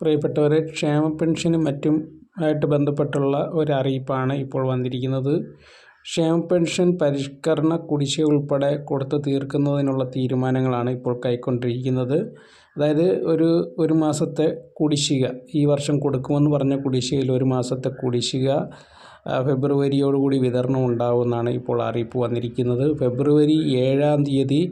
പ്രിയപ്പെട്ടവരെ ക്ഷേമ പെൻഷനും മറ്റും ആയിട്ട് ബന്ധപ്പെട്ടുള്ള ഒരു അറിയിപ്പാണ് ഇപ്പോൾ വന്നിരിക്കുന്നത്. ക്ഷേമ പെൻഷൻ പരിഷ്കരണ കുടിശ്ശിക ഉൾപ്പെടെ കൊടുത്ത് തീർക്കുന്നതിനുള്ള തീരുമാനങ്ങളാണ് ഇപ്പോൾ കൈക്കൊണ്ടിരിക്കുന്നത്. അതായത് ഒരു ഒരു മാസത്തെ കുടിശ്ശിക ഈ വർഷം കൊടുക്കുമെന്ന് പറഞ്ഞ കുടിശ്ശികയിൽ ഒരു മാസത്തെ കുടിശ്ശിക ഫെബ്രുവരിയോടുകൂടി വിതരണം ഉണ്ടാകുമെന്നാണ് ഇപ്പോൾ അറിയിപ്പ് വന്നിരിക്കുന്നത്. ഫെബ്രുവരി ഏഴാം തീയതി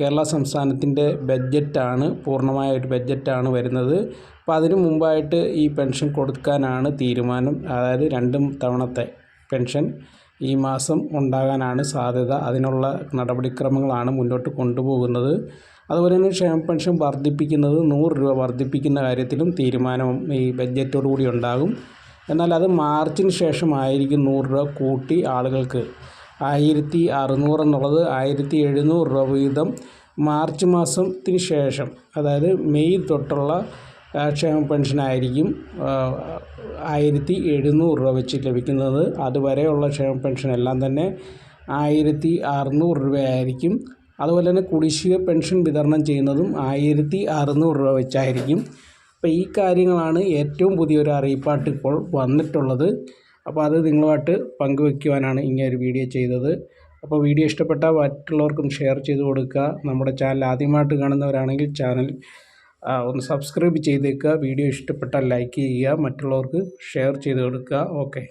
കേരള സംസ്ഥാനത്തിന്റെ ബഡ്ജറ്റാണ് പൂർണമായ ഒരു ബഡ്ജറ്റാണ് വരുന്നത്. അപ്പോൾ അതിനു മുമ്പായിട്ട് ഈ പെൻഷൻ കൊടുക്കാനാണ് തീരുമാനം. അതായത് രണ്ടും തവണത്തെ പെൻഷൻ ഈ മാസം ഉണ്ടാകാനാണ് സാധ്യത. അതിനുള്ള നടപടിക്രമങ്ങളാണ് മുന്നോട്ട് കൊണ്ടുപോകുന്നത്. അതുപോലെ തന്നെ ക്ഷേമ പെൻഷൻ വർദ്ധിപ്പിക്കുന്നത് നൂറ് രൂപ വർദ്ധിപ്പിക്കുന്ന കാര്യത്തിലും തീരുമാനം ഈ ബഡ്ജറ്റോടുകൂടി ഉണ്ടാകും. എന്നാൽ അത് മാർച്ചിന് ശേഷമായിരിക്കും നൂറ് രൂപ കൂട്ടി ആളുകൾക്ക് ആയിരത്തി അറുന്നൂറ് എന്നുള്ളത് ആയിരത്തി എഴുന്നൂറ് രൂപ വീതം മാർച്ച് മാസത്തിന് ശേഷം അതായത് മെയ് തൊട്ടുള്ള ക്ഷേമ പെൻഷനായിരിക്കും ആയിരത്തി എഴുന്നൂറ് രൂപ വെച്ച് ലഭിക്കുന്നത്. അതുവരെയുള്ള ക്ഷേമ പെൻഷൻ എല്ലാം തന്നെ ആയിരത്തി അറുന്നൂറ് രൂപയായിരിക്കും. അതുപോലെ തന്നെ കുടിശ്ശിക പെൻഷൻ വിതരണം ചെയ്യുന്നതും ആയിരത്തി അറുന്നൂറ് രൂപ വെച്ചായിരിക്കും. അപ്പോൾ ഈ കാര്യങ്ങളാണ് ഏറ്റവും പുതിയൊരു അറിയിപ്പായിട്ട് ഇപ്പോൾ വന്നിട്ടുള്ളത്. അപ്പോൾ അത് നിങ്ങളുമായിട്ട് പങ്കുവയ്ക്കുവാനാണ് ഇങ്ങനെ ഒരു വീഡിയോ ചെയ്തത്. അപ്പോൾ വീഡിയോ ഇഷ്ടപ്പെട്ട മറ്റുള്ളവർക്കും ഷെയർ ചെയ്ത് കൊടുക്കുക. നമ്മുടെ ചാനൽ ആദ്യമായിട്ട് കാണുന്നവരാണെങ്കിൽ ചാനൽ ഒന്ന് സബ്സ്ക്രൈബ് ചെയ്തേക്കുക. വീഡിയോ ഇഷ്ടപ്പെട്ടാൽ ലൈക്ക് ചെയ്യുക. മറ്റുള്ളവർക്ക് ഷെയർ ചെയ്ത് കൊടുക്കുക. ഓക്കെ.